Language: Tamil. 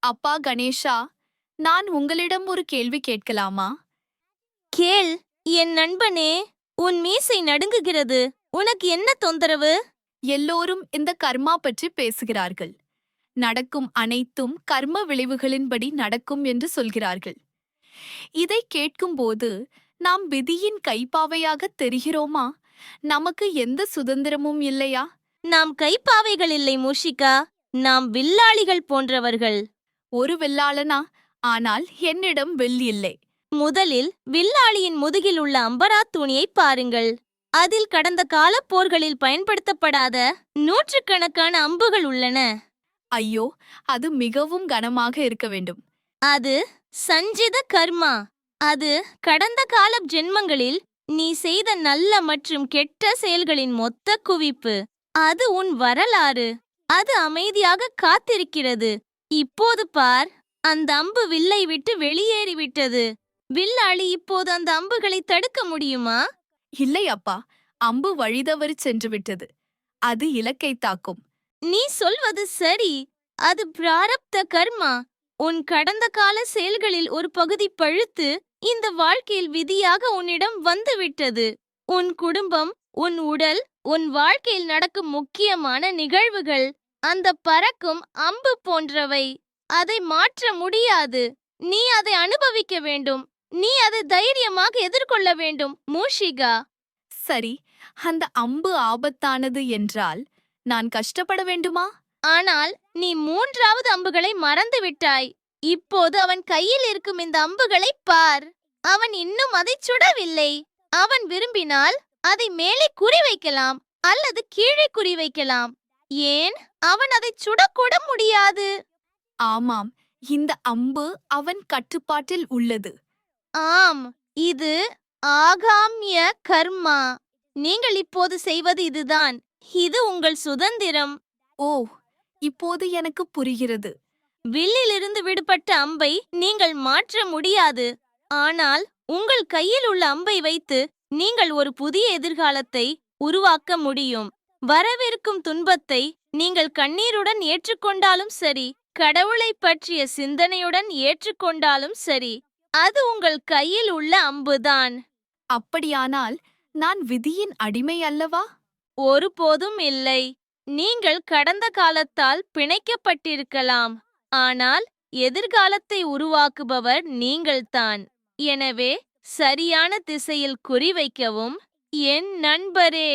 அப்பா கணேஷா நான் உங்களிடம் ஒரு கேள்வி கேட்கலாமா? கேள். என் நண்பனே உன் மீசை நடுங்குகிறது. உனக்கு என்ன தொந்தரவு? எல்லோரும் இந்த கர்மா பற்றி பேசுகிறார்கள். நடக்கும் அனைத்தும் கர்ம விளைவுகளின்படி நடக்கும் என்று சொல்கிறார்கள். இதை கேட்கும்போது நாம் விதியின் கைப்பாவையாக தெரிகிறோமா? நமக்கு எந்த சுதந்திரமும் இல்லையா? நாம் கைப்பாவைகள் இல்லை மூஷிகா. நாம் வில்லாளிகள் போன்றவர்கள். ஒரு வெள்ளாளனா ஆனால் என்னிடம் வில் இல்லை. முதலில் வில்லாளியின் முதுகில் உள்ள அம்பரா துணியை பாருங்கள். அதில் கடந்த கால போர்களில் பயன்படுத்தப்படாத நூற்றுக்கணக்கான அம்புகள் உள்ளன. ஐயோ அது மிகவும் கனமாக இருக்க வேண்டும். அது சஞ்சித கர்மா. அது கடந்த கால ஜென்மங்களில் நீ செய்த நல்ல மற்றும் கெட்ட செயல்களின் மொத்த குவிப்பு. அது உன் வரலாறு. அது அமைதியாக காத்திருக்கிறது. இப்போது பார் அந்த அம்பு வில்லை விட்டு வெளியேறிவிட்டது வில்லாளி இப்போது அந்த அம்புகளை தடுக்க முடியுமா? இல்லை அப்பா அம்பு வழிதவறி சென்று விட்டது. அது இலக்கை தாக்கும். நீ சொல்வது சரி. அது பிராரப்த கர்மா. உன் கடந்த கால செயல்களில் ஒரு பகுதி பழுத்து இந்த வாழ்க்கையில் விதியாக உன்னிடம் வந்துவிட்டது உன் குடும்பம் உன் உடல் உன் வாழ்க்கையில் நடக்கும் முக்கியமான நிகழ்வுகள். அந்த பறக்கும் அம்பு போன்றவை. அதை மாற்ற முடியாது. நீ அதை அனுபவிக்க வேண்டும். நீ அதை தைரியமாக எதிர்கொள்ள வேண்டும் மூஷிகா. சரி அந்த அம்பு ஆபத்தானது என்றால் நான் கஷ்டப்பட வேண்டுமா? ஆனால் நீ மூன்றாவது அம்புகளை மறந்து விட்டாய். இப்போது அவன் கையில் இருக்கும் இந்த அம்புகளை பார். அவன் இன்னும் அதை சுடவில்லை. அவன் விரும்பினால் அதை மேலே குறிவைக்கலாம் அல்லது கீழே குறிவைக்கலாம். ஏன்? அவன் அதை சுடக்கூட முடியாது. ஆமாம். இந்த அம்பு அவன் கட்டுப்பாட்டில் உள்ளது. ஆம். இது ஆகாமிய கர்மா. நீங்கள் இப்போது செய்வது இதுதான். இது உங்கள் சுதந்திரம். ஓ இப்போது எனக்கு புரிகிறது. வில்லிலிருந்து விடுபட்ட அம்பை நீங்கள் மாற்ற முடியாது. ஆனால் உங்கள் கையில் உள்ள அம்பை வைத்து நீங்கள் ஒரு புதிய எதிர்காலத்தை உருவாக்க முடியும். வரவிருக்கும் துன்பத்தை நீங்கள் கண்ணீருடன் ஏற்றுக்கொண்டாலும் சரி கடவுளை பற்றிய சிந்தனையுடன் ஏற்றுக்கொண்டாலும் சரி அது உங்கள் கையில் உள்ள அம்புதான். அப்படியானால் நான் விதியின் அடிமை அல்லவா? ஒருபோதும் இல்லை. நீங்கள் கடந்த காலத்தால் பிணைக்கப்பட்டிருக்கலாம். ஆனால் எதிர்காலத்தை உருவாக்குபவர் நீங்கள்தான் எனவே சரியான திசையில் குறிவைக்கவும் என் நண்பரே!